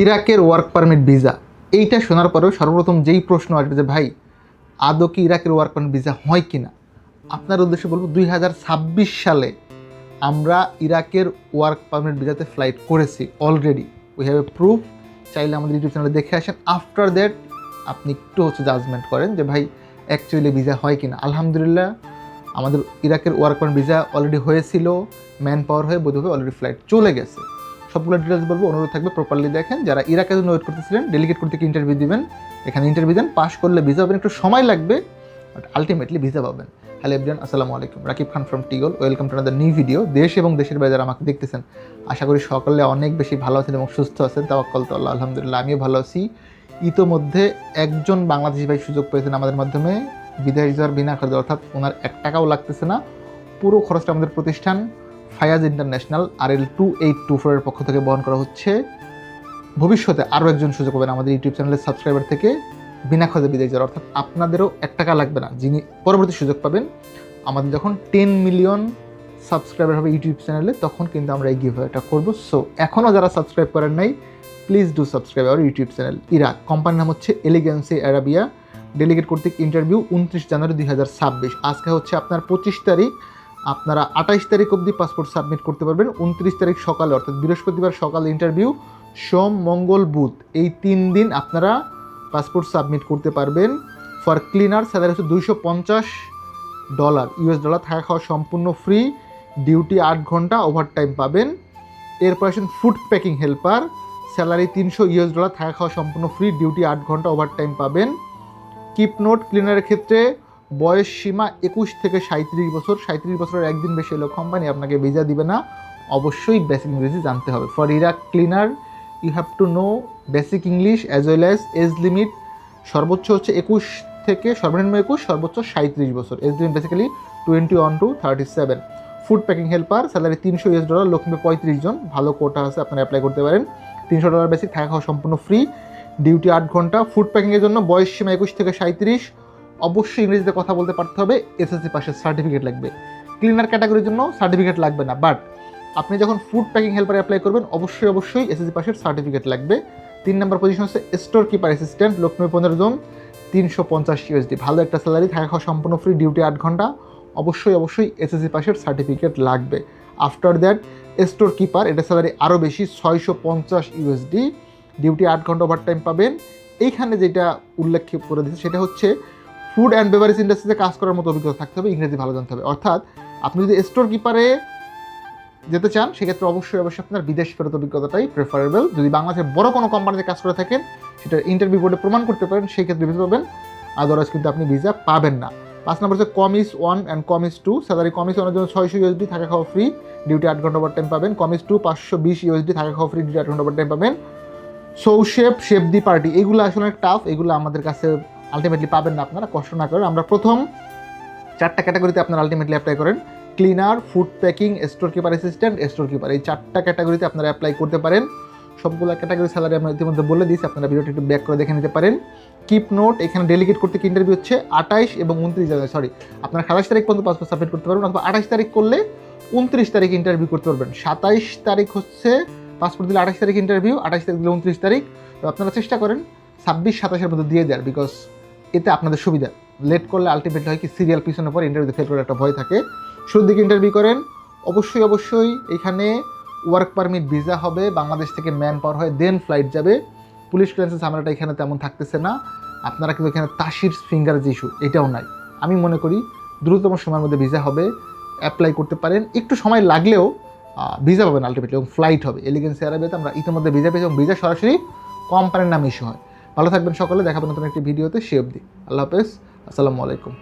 ইরাকের work permit visa এইটা শোনার পরেও সর্বপ্রথম যেই প্রশ্ন আসবে যে, ভাই, আদৌ কি ইরাকের ওয়ার্ক পারমিট ভিসা হয় কি না আপনার উদ্দেশ্যে বলব, দুই হাজার ছাব্বিশ সালে আমরা ইরাকের ওয়ার্ক পারমিট ভিসাতে ফ্লাইট করেছি already we have a proof চাইলে আমাদের ইউটিউব চ্যানেলে দেখে আসেন। আফটার দ্যাট আপনি একটু হচ্ছে জাজমেন্ট করেন যে, ভাই অ্যাকচুয়ালি ভিসা হয় কি না আলহামদুলিল্লাহ, আমাদের ইরাকের ওয়ার্ক পারমিট ভিসা অলরেডি হয়েছিল। ম্যান পাওয়ার হয়ে বোধহয় অলরেডি ফ্লাইট চলে গেছে। সবগুলো ডিটেলস বলব, অনুরোধ থাকবে প্রপারলি দেখেন। যারা ইরাকের জন্য ওয়েট করতেছিলেন ডেলিগেট করতে কি ইন্টারভিউ দিবেন। এখানে ইন্টারভিউ দেন পাস করলে ভিসা পাবেন, একটু সময় লাগবে বাট আলটিমেটলি ভিসা পাবেন। হ্যালো এভরিয়ান আসসালামু আলাইকুম। Rakib Khan from টিগল welcome to another new video দেশ এবং দেশের বাইরে যারা আমাকে দেখতেছেন, আশা করি সকলে অনেক বেশি ভালো আছেন এবং সুস্থ আছেন। তাওয়াক্কল তো আল্লাহ, আলহামদুলিল্লাহ, আমিও ভালো আছি। ইতোমধ্যে একজন বাংলাদেশি ভাই সুযোগ পেয়েছেন আমাদের মাধ্যমে। বিদেশ যাওয়ার বিনা খরচ, অর্থাৎ ওনার এক টাকাও লাগতেছে না। পুরো খরচটা আমাদের প্রতিষ্ঠান। Fayaz international R L two eight two ফোরের পক্ষ থেকে বহন করা হচ্ছে। ভবিষ্যতে আরও একজন সুযোগ পাবেন আমাদের ইউটিউব চ্যানেলের সাবস্ক্রাইবার থেকে। বিনা খরচে বিদেশ যাওয়ার অর্থাৎ আপনাদেরও এক টাকা লাগবে না, যিনি পরবর্তী সুযোগ পাবেন। আমাদের যখন টেন মিলিয়ন সাবস্ক্রাইবার হবে ইউটিউব চ্যানেলে, তখন কিন্তু আমরা এই গিভওয়েটা করব। সো এখনও যারা সাবস্ক্রাইব করেন নাই please do subscribe our YouTube channel. Iraq কোম্পানির নাম হচ্ছে এলিগেন্সি অ্যারাবিয়া ডেলিগেট কর্তৃক ইন্টারভিউ উনত্রিশ জানুয়ারি দুই হাজার ছাব্বিশ। আজকে হচ্ছে আপনার পঁচিশ তারিখ। আপনারা আঠাইশ তারিখ অবধি পাসপোর্ট সাবমিট করতে পারবেন, উনত্রিশ তারিখ সকালে, অর্থাৎ বৃহস্পতিবার সকালে ইন্টারভিউ, সোম, মঙ্গল, বুধ, এই তিন দিন আপনারা পাসপোর্ট সাবমিট করতে পারবেন। ফর ক্লিনার, স্যালারি হচ্ছে দুইশো পঞ্চাশ ডলার, ইউএস ডলার, থাকা খাওয়া সম্পূর্ণ ফ্রি, ডিউটি আট ঘণ্টা, ওভারটাইম পাবেন। এরপর আসেন ফুড প্যাকিং হেল্পার, স্যালারি তিনশো, ইউএস ডলার, থাকা খাওয়া সম্পূর্ণ ফ্রি, ডিউটি আট ঘণ্টা, ওভারটাইম পাবেন। কিপ নোট ক্লিনারের ক্ষেত্রে বয়স সীমা একুশ থেকে সাঁত্রিশ বছর। সাঁত্রিশ বছরের একদিন বেশি এলো কোম্পানি আপনাকে ভিসা দিবে না। অবশ্যই বেসিক ইংরেজি জানতে হবে। For Iraq cleaner you have to know basic English as well as age limit সর্বোচ্চ হচ্ছে একুশ থেকে, সর্বনিম্ন একুশ, সর্বোচ্চ সাঁত্রিশ বছর। Age limit basically twenty one to thirty seven food packing helper salary তিনশো ইউএস ডলার লক্ষ্মী পঁয়ত্রিশ জন। ভালো কোটা আছে, আপনারা অ্যাপ্লাই করতে পারেন। তিনশো ডলার বেসিক থাকা খাওয়া সম্পূর্ণ ফ্রি ডিউটি আট ঘণ্টা। ফুড প্যাকিংয়ের জন্য বয়স সীমা একুশ থেকে সাঁত্রিশ অবশ্যই ইংরেজিতে কথা বলতে পারতে হবে এসএসসি পাশের সার্টিফিকেট লাগবে। ক্লিনার ক্যাটাগরির জন্য সার্টিফিকেট লাগবে না বাট আপনি যখন ফুড প্যাকিং হেল্পারে অ্যাপ্লাই করবেন, অবশ্যই অবশ্যই এসএসসি পাশের সার্টিফিকেট লাগবে। তিন নম্বর পজিশন হচ্ছে স্টোর কিপার অ্যাসিস্ট্যান্ট লক্ষ্মী পনেরো জন, তিনশো পঞ্চাশ ইউএসডি ভালো একটা স্যালারি থাকা খাওয়া সম্পূর্ণ ফ্রি ডিউটি আট ঘণ্টা। অবশ্যই অবশ্যই এসএসসি পাশের সার্টিফিকেট লাগবে। আফটার দ্যাট স্টোর কিপার এটা স্যালারি আরও বেশি, ছয়শো পঞ্চাশ ইউএসডি ডিউটি আট ঘণ্টা ওভার টাইম পাবেন। এইখানে যেটা উল্লেখ করে দিচ্ছে সেটা হচ্ছে ফুড অ্যান্ড বেভারেজ ইন্ডাস্ট্রিতে কাজ করার মতো অভিজ্ঞতা থাকতে হবে, ইংরেজি ভালো জানতে হবে। অর্থাৎ, আপনি যদি স্টোর কিপারে যেতে চান, সেক্ষেত্রে অবশ্যই অবশ্যই আপনার বিদেশ ফেরত অভিজ্ঞতাটাই প্রেফারেবল যদি বাংলাদেশের বড় কোনো কোম্পানিতে কাজ করে থাকেন, সেটা ইন্টারভিউ বোর্ডে প্রমাণ করতে পারেন, সেই ক্ষেত্রে ভিসা পাবেন। আদারওয়াইজ কিন্তু আপনি ভিসা পাবেন না। পাঁচ নম্বর হচ্ছে commis one and commis two salary commis ওয়ানের জন্য ছয়শো ইউএসডি থাকা খাওয়া ফ্রি ডিউটি আট ঘণ্টা ওভার টাইম পাবেন কমিস টু পাঁচশো বিশ ইউএসডি থাকা খাওয়া ফ্রি ডিউটি আট ঘণ্টা ওভার টাইম পাবেন। সৌ শেপ শেপ দি পার্টি এগুলো আসলে অনেক টাফ এগুলো আমাদের কাছে আলটিমেটলি পাবেন না আপনারা, কষ্ট না করেন আমরা প্রথম চারটা ক্যাটাগরিতে আপনারা আলটিমেটলি অ্যাপ্লাই করেন। Cleaner food packing store keeper assistant store keeper এই চারটা ক্যাটাগরিতে আপনারা অ্যাপ্লাই করতে পারেন। সবগুলো ক্যাটাগরি স্যালারি আমরা ইতিমধ্যে বলে দিয়েছি, আপনারা ভিডিওটি একটু ব্যাক করে দেখে নিতে পারেন। কিপ নোট এখানে ডেলিগেট করতে কি ইন্টারভিউ হচ্ছে? আঠাইশ এবং উনত্রিশ জানুয়ারি সরি আপনারা সাতাশ তারিখ পর্যন্ত পাসপোর্ট সাবমিট করতে পারবেন অথবা আঠাশ তারিখ করলে উনত্রিশ তারিখ ইন্টারভিউ করতে পারবেন। সাতাইশ তারিখ হচ্ছে পাসপোর্ট দিলে আঠাশ তারিখ ইন্টারভিউ আঠাশ তারিখ দিলে উনত্রিশ তারিখ। তো আপনারা চেষ্টা করেন ছাব্বিশ, সাতাশের মধ্যে দিয়ে দেওয়ার বিকজ এতে আপনাদের সুবিধা। লেট করলে আলটিমেটলি হয় কি সিরিয়াল পিছনে পর ইন্টারভিউ ফেল করার একটা ভয় থাকে। শুরুর দিকে ইন্টারভিউ করেন। অবশ্যই অবশ্যই এখানে ওয়ার্ক পারমিট ভিসা হবে, বাংলাদেশ থেকে ম্যান পাওয়ার হয় দেন ফ্লাইট যাবে। পুলিশ ক্লিয়ারেন্সের ঝামেলাটা এখানে তেমন থাকতেছে না। আপনারা কিন্তু এখানে তাসির ফিঙ্গার যে ইস্যু এটাও নাই। আমি মনে করি দ্রুততম সময়ের মধ্যে ভিসা হবে অ্যাপ্লাই করতে পারেন। একটু সময় লাগলেও ভিসা পাবেন আলটিমেটলি এবং ফ্লাইট হবে। এলিগেন্স এয়ারওয়েতে আমরা ইতিমধ্যে ভিসা পেয়েছি এবং ভিসা সরাসরি কোম্পানির নামে ইস্যু হয়। ভালো থাকবেন সকলে দেখাবেন নতুন একটি ভিডিওতে সে অবধি। আল্লাহ হাফেজ আসসালামু আলাইকুম।